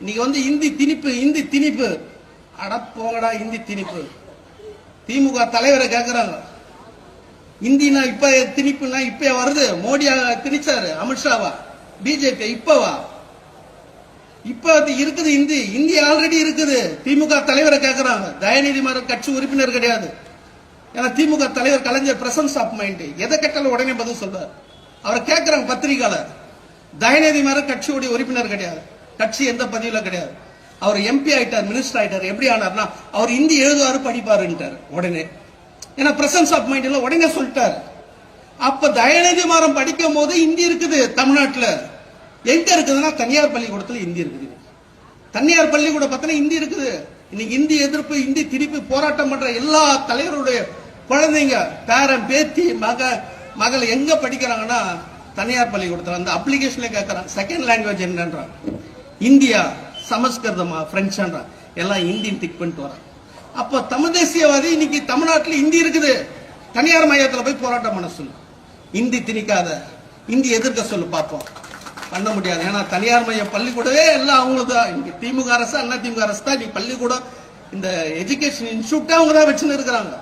இன்னைக்கு வந்து இந்தி திணிப்பு இந்தி திணிப்பு. அட போங்கடா இந்தி திணிப்பு. திமுக தலைவரை கேக்குறாங்க. இந்தினா இப்ப திணிப்புனா இப்ப வருது? மோடியா திணிச்சாரு அமித்ஷாவா பிஜேபி இப்பவா? இப்ப இருக்குது இந்தி. இந்தி ஆல்ரெடி இருக்குது. திமுக தலைவரை கேக்குறாங்க. தயநிதி மாறன் கட்சி உறுப்பினர் கிடையாது. ஏன்னா திமுக தலைவர் கலைஞர் பிரசன்ஸ் ஆஃப் மைண்ட். எதை கேட்டாலும் உடனே பதில் சொல்றாரு. அவரை கேட்கிறாங்க பத்திரிகையாளர். தயநிதி மாறன் கட்சியுடைய உறுப்பினர் கிடையாது. கட்சி எந்த பதவியில கிடையாது. அவர் எம்பி ஆயிட்டார் மினிஸ்டர் ஆயிட்டார் எப்படி ஆனார்னா அவர் இந்தி எழுதுவாரு படிப்பாருன்ட்டார் உடனே. ஏன்னா பிரசன்ஸ் ஆஃப் மைண்ட் எல்லாம் உடனே சொல்லிட்டாரு. அப்ப தயநிதி மாறம் படிக்கும் போது இந்தி இருக்குது தமிழ்நாட்டுல. எங்க இருக்குதுன்னா தனியார் பள்ளிக்கூடத்துல இந்தி இருக்குது. தனியார் பள்ளிக்கூடம் பார்த்தா இந்தி இருக்குது. இன்னைக்கு இந்தி எதிர்ப்பு இந்தி திருப்பி போராட்டம் பண்ற எல்லா தலைவருடைய குழந்தைங்க பேரன் பேத்தி மக மகள் எங்க படிக்கிறாங்கன்னா தனியார் பள்ளிக்கூடத்தில் அந்த அப்ளிகேஷன்ல கேட்கறான் செகண்ட் லாங்குவேஜ் என்னன்றான். இந்தியா சமஸ்கிருதமா பிரெஞ்சான்றா எல்லாம் இந்தின்னு டிக் பண்ணிட்டு வரான். அப்போ தமிழ் தேசியவாதி இன்னைக்கு தமிழ்நாட்டில் இந்தி இருக்குது. தனியார் மையத்தில் போய் போராட்டம் பண்ண சொல்லு. இந்தி திணிக்காத. இந்தி எதிர்க்க சொல்லு பார்ப்போம். பண்ண முடியாது. ஏன்னா தனியார் மைய பள்ளிக்கூடவே எல்லாம் அவங்களுக்கு தான். இங்கே திமுக அரசு அண்ணா திமுக அரசு தான். நீ பள்ளிக்கூடம் இந்த எஜுகேஷன் இன்ஸ்டியூட்டே அவங்க தான் வச்சுன்னு இருக்கிறாங்க.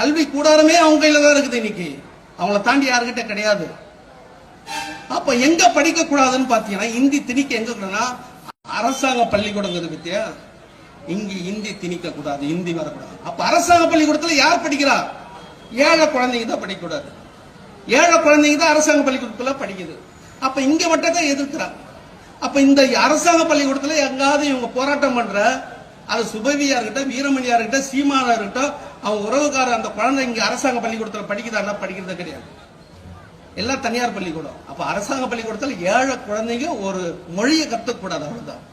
கல்வி கூடாரமே அவங்க கையில் தான் இருக்குது இன்னைக்கு. அவங்கள தாண்டி யாருக்கிட்ட கிடையாது. அப்ப எங்க படிக்க கூடாதுன்னு பாத்தீங்கன்னா இந்தி திணிக்க எங்க கூடாதுன்னா அரசாங்க பள்ளிக்கூடங்கிறது பத்தியா இங்க இந்தி திணிக்க கூடாது இந்தி வரக்கூடாது. அப்ப அரசாங்க பள்ளிக்கூடத்துல யார் படிக்கிறா? ஏழை குழந்தைங்க தான் படிக்கக்கூடாது. ஏழை குழந்தைங்க தான் அரசாங்க பள்ளிக்கூடத்துல படிக்குது. அப்ப இங்க மட்டும் தான் எதிர்க்கிறாங்க அப்ப இந்த அரசாங்க பள்ளிக்கூடத்துல எங்காவது இவங்க போராட்டம் பண்ற அது சுபவியா இருக்கட்டும் வீரமணியா இருக்கட்டும் சீமானா இருக்கட்டும் அவங்க உறவுக்காரர் அந்த குழந்தை இங்க அரசாங்க பள்ளிக்கூடத்துல படிக்குதான்னா படிக்கிறது கிடையாது. எல்லாம் தனியார் பள்ளிக்கூடம். அப்ப அரசாங்க பள்ளிக்கூடத்தில் ஏழை குழந்தைங்க ஒரு மொழியை கத்துக்கூடாது அவ்வளவுதான்.